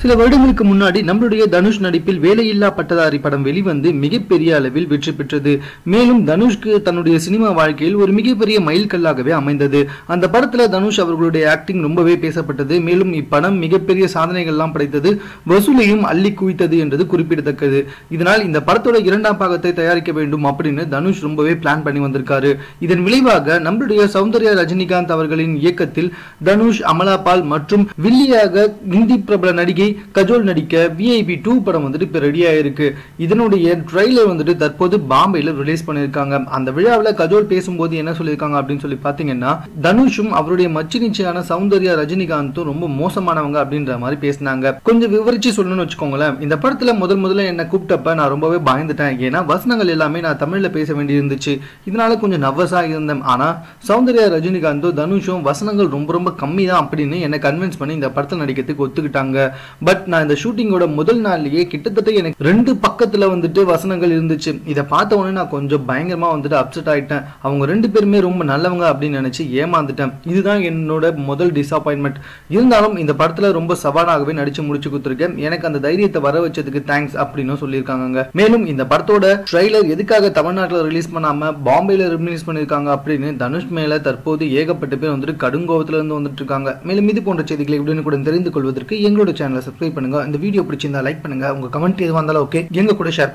சில வருடங்களுக்கு முன்னாடி நம்மளுடைய தனுஷ் நடிப்பில் வேலையில்லா பட்டதாரி படம் வெளிவந்து மிகப்பெரிய அளவில் வெற்றி பெற்றது. மேலும் தனுஷ்க்கு தன்னுடைய சினிமா வாழ்க்கையில் ஒரு மிகப்பெரிய மைல்கல்லாகவே அமைந்தது. அந்த படத்துல தனுஷ் அவர்களுடைய ஆக்டிங் ரொம்பவே பேசப்பட்டது. மேலும் இப்படம் மிகப்பெரிய சாதனைகள்லாம் படைத்தது. வசூலையும் அள்ளி குவித்தது என்றது குறிப்பிடத்தக்கது. இதனால் இந்த படத்தோட இரண்டாம் பாகத்தை தயாரிக்க வேண்டும் அப்படின்னு தனுஷ் ரொம்பவே பிளான் பண்ணி வந்திருக்காரு. இதன் விளைவாக நம்மளுடைய சௌந்தர்யா ரஜினிகாந்த் அவர்களின் இயக்கத்தில் தனுஷ் அமலாபால் மற்றும் வில்லியாக இந்தி பிரபல நடிகை கஜோல் நடிக்க விஐபி டூ படம் வந்துட்டு இப்போ ரெடி ஆயிருக்கு. இதனுடைய ட்ரெய்லர் வந்துட்டு தற்போது பாம்பேல ரிலீஸ் பண்ணியிருக்காங்க. அந்த விழாவில் கஜோல் பேசும்போது என்ன சொல்லியிருக்காங்க அப்படின்னு சொல்லி பார்த்தீங்கன்னா தனுஷும் அவருடைய மச்சினிச்சியான சௌந்தர்யா ரஜினிகாந்தும் ரொம்ப மோசமானவங்க அப்படின்ற மாதிரி பேசினாங்க. கொஞ்சம் விவரிச்சு சொல்லணும்னு வச்சுக்கோங்களேன். இந்த படத்துல முதல் முதல்ல என்ன கூப்பிட்டப்ப நான் ரொம்பவே பயந்துட்டேன். ஏன்னா வசனங்கள் எல்லாமே நான் தமிழ்ல பேச வேண்டி இருந்துச்சு இதனால கொஞ்சம் நர்வஸா இருந்தேன். ஆனா சௌந்தர்யா ரஜினிகாந்தும் தனுஷும் வசனங்கள் ரொம்ப ரொம்ப கம்மி தான் அப்படின்னு என்னை கன்வின்ஸ் பண்ணி இந்த படத்தை நடிக்கிறதுக்கு ஒத்துக்கிட்டாங்க. பட் நான் இந்த ஷூட்டிங்கோட முதல் நாள்லயே கிட்டத்தட்ட எனக்கு ரெண்டு பக்கத்துல வந்துட்டு வசனங்கள் இருந்துச்சு. இதை பார்த்த உடனே நான் கொஞ்சம் பயங்கரமா வந்துட்டு அப்செட் ஆயிட்டேன். அவங்க ரெண்டு பேருமே ரொம்ப நல்லவங்க அப்படின்னு நினைச்சு ஏமாந்துட்டேன். இதுதான் என்னோட முதல் டிசப்பாயின்மெண்ட் இருந்தாலும் இந்த படத்துல ரொம்ப சவாலாகவே நடிச்சு முடிச்சு கொடுத்துருக்கேன். எனக்கு அந்த தைரியத்தை வர வச்சதுக்கு தேங்க்ஸ் அப்படின்னு சொல்லியிருக்காங்க மேலும் இந்த படத்தோட ட்ரெய்லர் எதுக்காக தமிழ்நாட்டில் ரிலீஸ் பண்ணாம பாம்பேல ரிலீஸ் பண்ணிருக்காங்க அப்படின்னு தனுஷ் மேல தற்போது ஏகப்பட்ட பேர் வந்துட்டு கடுங்கோவத்துல இருந்து வந்துட்டு இருக்காங்க. மேலும் இது போன்ற செய்திகளை உடனுக்குடன் தெரிந்து கொள்வதற்கு எங்களோட சேனலை சப்ஸ்கிரைப் பண்ணுங்க. இந்த வீடியோ பிடிச்சிருந்தா லைக் பண்ணுங்க. உங்க கமெண்ட் எதுவாக இருந்தாலும் ஓகே எங்க கூட ஷேர் பண்ணி